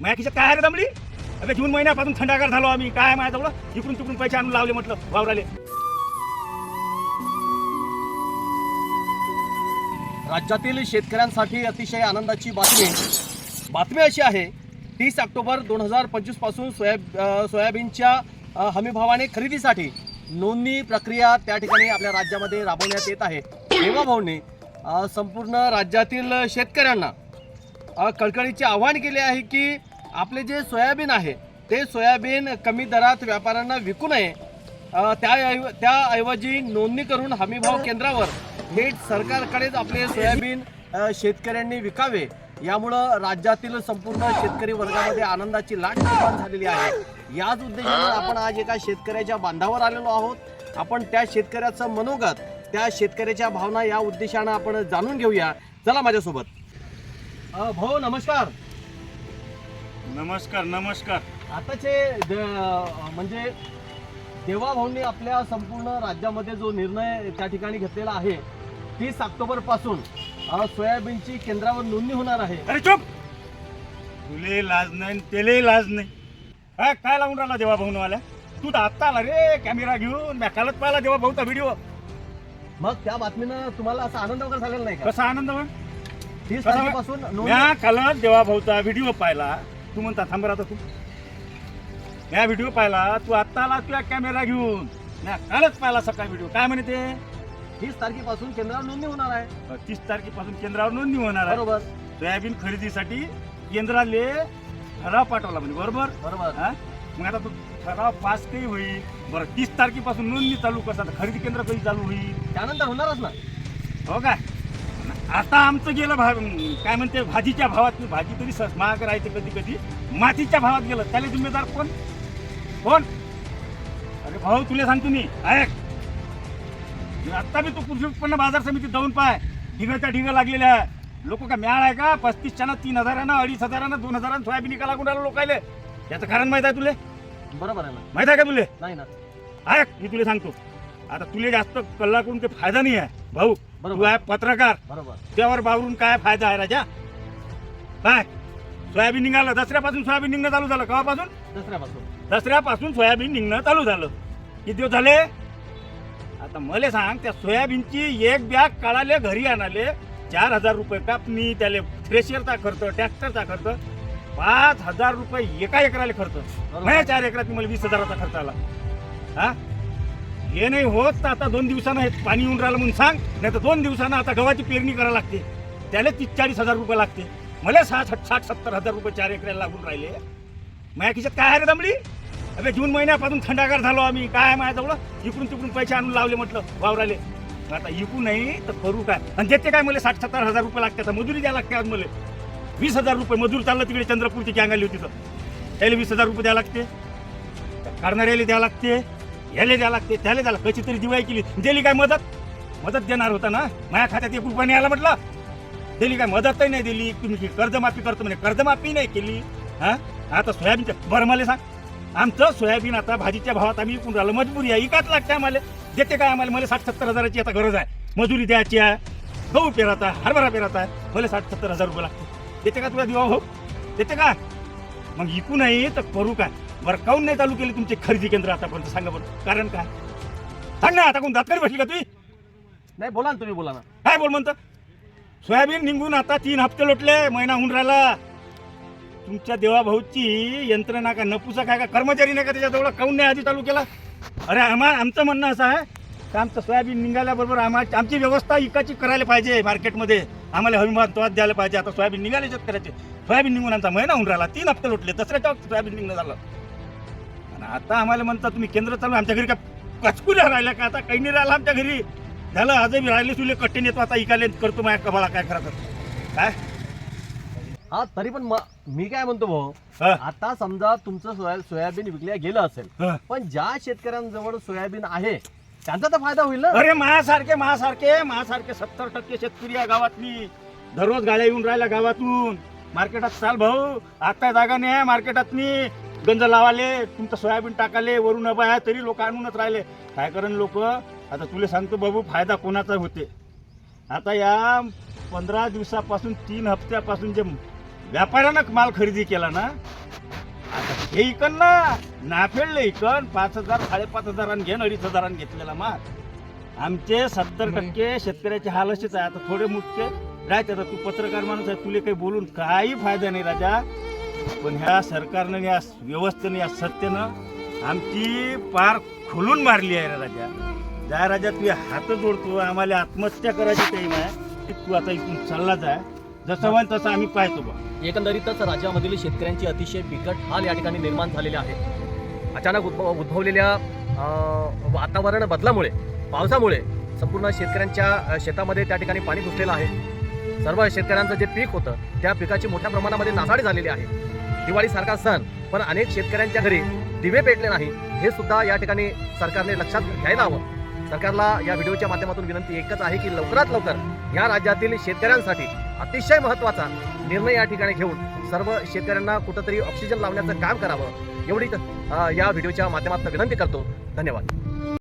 माझ्या खिशात काय आहे रे दमली अगं जून महिन्यापासून थंडागार झालो आम्ही. काय माझ्याजवळ? इकडून तिकडून पैसे आणून लावले म्हटलं वावराले. राज्यातील शेतकऱ्यांसाठी अतिशय आनंदाची बातमी. बातमी अशी आहे तीस ऑक्टोबर दोन हजार पंचवीसपासून सोयाब सोयाबीनच्या हमीभावाने खरेदीसाठी नोंदणी प्रक्रिया त्या ठिकाणी आपल्या राज्यामध्ये राबवण्यात येत आहे. देवा भाऊने संपूर्ण राज्यातील शेतकऱ्यांना कळकळीचे आवाहन केले आहे की आपले जे सोयाबीन आहे ते सोयाबीन कमी दरात व्यापाऱ्यांना विकू नये. अ, त्या त्याऐवजी नोंदणी करून हमीभाव केंद्रावर थेट सरकारकडेच आपले सोयाबीन शेतकऱ्यांनी विकावे. यामुळं राज्यातील संपूर्ण शेतकरी वर्गामध्ये आनंदाची लाट निर्माण झालेली आहे. याच उद्देशानं आपण आज एका शेतकऱ्याच्या बांधावर आलेलो आहोत. आपण त्या शेतकऱ्याचं मनोगत त्या शेतकऱ्याच्या भावना या उद्देशानं आपण जाणून घेऊया. चला माझ्यासोबत. अ, भाऊ नमस्कार. नमस्कार नमस्कार. आताचे द- म्हणजे देवा भाऊंनी आपल्या संपूर्ण राज्यामध्ये जो निर्णय त्या ठिकाणी घेतलेला आहे तीस ऑक्टोबरपासून अ, सोयाबीनची केंद्रावर नोंदणी होणार आहे. अरे चुप! तुले लाज नाही तेले लाज नाही. काय काय लावून राहिला देवा भाऊन तू तर आत्ता आला रे कॅमेरा घेऊन. मी कालच पाहिला देवा भाऊचा व्हिडिओ. मग त्या बातमीनं तुम्हाला असा आनंद वगैरे झालेला नाही का? कसा आनंद मग? तीस कसा- तारखेपासून नोंदणी म्या कालच देवा भाऊचा व्हिडिओ पाहिला. तू म्हणता थांब आता तू. म्या व्हिडिओ पाहिला तू आत्ता आला तुझ्या कॅमेरा घेऊन. म्या कालच पाहिला सकाळी व्हिडिओ काय म्हणे ते? तीस तारखेपासून केंद्रावर नोंदणी होणार आहे. तीस तारखेपासून केंद्रावर नोंदणी होणार आहे. बरोबर. सोयाबीन खरेदीसाठी केंद्राले ठराव पाठवला म्हणजे बरोबर? बरोबर. हा? मग आता तो ठराव पास काही होईल? बरं तीस तारखेपासून नोंदणी चालू कसं आता खरेदी केंद्र कधी चालू होईल? त्यानंतर होणारच ना. हो काय आता आमचं गेलं भा काय म्हणते भाजीच्या भावात भाजी तरी महाग राहायचे कधी कधी. मातीच्या भावात गेलं. त्याला जिम्मेदार कोण? कोण? अरे भाऊ तुला सांगतो मी. ऐक. आता बी तू कृषी उत्पन्न बाजार समितीत जाऊन पाय. ढिगच्या ढिग लागलेल्या. लोक का म्याळ आहे का? पस्तीसच्या तीन हजारानं अडीच हजारानं दोन हजारानं सोयाबीन निका लागून राहिलं लोकायले. याचं कारण माहीत आहे तुले? बरोबर आहे ना. माहीत आहे का तुले? नाही ना. ऐक मी तुला सांगतो. आता तुले जास्त कल्ला करून काही फायदा नाही आहे. भाऊ तू आहे पत्रकार. बरोबर. त्यावर बावरून काय फायदा आहे राजा? काय? सोयाबीन निघालं दसऱ्यापासून सोयाबीन निघणं चालू झालं. केव्हापासून दसऱ्यापासून. दसऱ्यापासून सोयाबीन निघणं चालू झालं. किती दिवस झाले? आता मला सांग त्या सोयाबीनची एक बॅग काढाले घरी आणाले चार हजार रुपये कापणी त्याले थ्रेशरचा खर्च ट्रॅक्टरचा खर्च पाच हजार रुपये एका एकराला खर्च. नाही चार एकरात मला वीस हजाराचा खर्च आला. हा? हे नाही होत तर आता दोन दिवसानं हे पाणी येऊन राहिलं म्हणून सांग. नाही तर दोन दिवसानं आता गव्हाची पेरणी करायला लागते. त्याला तीस चाळीस हजार रुपये लागते. मला साठ साठ सत्तर हजार रुपये चार एकराला लागून राहिले. माझ्या खिशात काय आहे रे दमली जून महिन्यापासून थंडागार झालो आम्ही. काय माझ्याजवळ इकडून तिकडून पैसे आणून लावले म्हटलं वावराले. आता इकू नाही तर करू काय? आणि देते काय मला साठ सत्तर हजार रुपये लागते आता? मजुरी द्यायला लागते आज मला. वीस हजार रुपये मजूर चाललं तिकडे चंद्रपूरची गँग आली होती तर. त्याला वीस हजार रुपये द्यायला लागते. करणाऱ्याला द्यावं लागते. याले द्या लागते त्याला द्याला कशी तरी दिवाळी केली. दिली काय मदत? मदत देणार होता ना? माझ्या खात्यात एक रुपया नाही आला म्हटलं. दिली काय मदतही नाही दिली. तुम्ही कर्जमाफी करतो म्हणे. कर्जमाफी नाही केली. हा? आता सोयाबीनचं बरं मला सांग. आमचं सोयाबीन आता भाजीच्या भावात आम्ही विकून राहिलो. मजबुरी आहे. इकाच लागते आम्हाला. देते काय आम्हाला? मला साठ सत्तर हजाराची आता गरज आहे. मजुरी द्यायची आहे गहू पेरात आहे हरभरा पेरात. आहे मला साठ सत्तर हजार रुपये लागते देते का तुला दिवा हो देते का? मग इकू नाही तर करू काय? बरं काऊन नाही चालू केली तुमचे खरेदी केंद्र आतापर्यंत? सांगा बरं कारण काय? सांग ना आता कोण दातकरी बसली का तुम्ही? नाही बोला ना तुम्ही बोला ना. काय बोल म्हणतं? सोयाबीन निघून आता तीन हप्ते लोटले महिना होऊन राहिला. तुमच्या देवाभाऊची यंत्रणा का नपुसा काय का कर्मचारी नाही का त्याच्याजवळ काऊन नाही आधी चालू केला? अरे आम्हा आमचं म्हणणं असं आहे की आमचं सोयाबीन निघाल्याबरोबर आम्हा आमची व्यवस्था इकाची करायला पाहिजे मार्केटमध्ये. आम्हाला हमीमान तोच द्यायला पाहिजे. आता सोयाबीन निघाले शेतकऱ्याचे. सोयाबीन निघून आमचा महिना होऊन राहिला. तीन हप्ते लोटले. दसऱ्याच्या सोयाबीन निघणं झालं. आणि आता आम्हाला म्हणता तुम्ही केंद्र चालू आमच्या घरी का कचकुल्या राहिल्या का? आता काही नाही राहिलं आमच्या घरी. झालं आजही राहिले तुले कट्टे नेतो आता इकाले करतो माझ्या कबाळा काय करायचं काय? हा तरी पण म- मी काय म्हणतो भाऊ हा, आता समजा तुमचं सोया सोयाबीन विकल्या गेलं असेल. पण ज्या शेतकऱ्यांजवळ सोयाबीन आहे त्यांचा तर फायदा होईल ना? अरे महासारखे महासारखे महासारखे सत्तर टक्के शेतकरी या गावातली. दररोज गाड्या येऊन राहिल्या गावातून. मार्केटात चाल भाऊ. आता जागा नाही आहे मार्केटातनी. गंज लावाले तुमचं सोयाबीन टाकाले वरून अबा आहे तरी लोक आणूनच राहिले. काय करण लोक? आता तुला सांगतो बाबू फायदा कोणाचा होते? आता या पंधरा दिवसापासून तीन हप्त्यापासून जे व्यापाऱ्यानं माल खरेदी केला ना आता हे इकन ना नाफेडले इकन. पाच हजार साडेपाच हजारांनी घेन अडीच हजारांनी घेतलेला माल. आमचे सत्तर टक्के शेतकऱ्याचे हाल असेच आहे आता थोडे मुख्य राहते आता तू पत्रकार माणूस आहे तुला काही बोलून काही फायदा नाही राजा. पण ह्या सरकारनं या व्यवस्थेनं या सत्तेनं आमची पार खुलून मारली आहे रे राजा. जा राजा तू हात जोडतो आम्हाला आत्महत्या करायची टाईम आहे. की तू आता इथून चालला जाय जसं म्हण तसं आम्ही पाहतो बा. एकंदरीतच राज्यामधील शेतकऱ्यांची अतिशय बिकट हाल या ठिकाणी निर्माण झालेले आहे. अचानक उद्भव उद्भवलेल्या वातावरण बदलामुळे पावसामुळे संपूर्ण शेतकऱ्यांच्या शेतामध्ये त्या ठिकाणी पाणी घुसलेलं आहे. सर्व शेतकऱ्यांचं जे पीक होतं त्या पिकाची मोठ्या प्रमाणामध्ये नासाडी झालेली आहे. दिवाळीसारखा सण पण अनेक शेतकऱ्यांच्या घरी दिवे पेटले नाही हे सुद्धा या ठिकाणी सरकारने लक्षात घ्यायला हवं. सरकारला या व्हिडिओच्या माध्यमातून विनंती एकच आहे की लवकरात लवकर या राज्यातील शेतकऱ्यांसाठी अतिशय महत्त्वाचा निर्णय या ठिकाणी घेऊन सर्व शेतकऱ्यांना कुठंतरी ऑक्सिजन लावण्याचं काम करावं एवढीच या व्हिडिओच्या माध्यमातून विनंती करतो. धन्यवाद.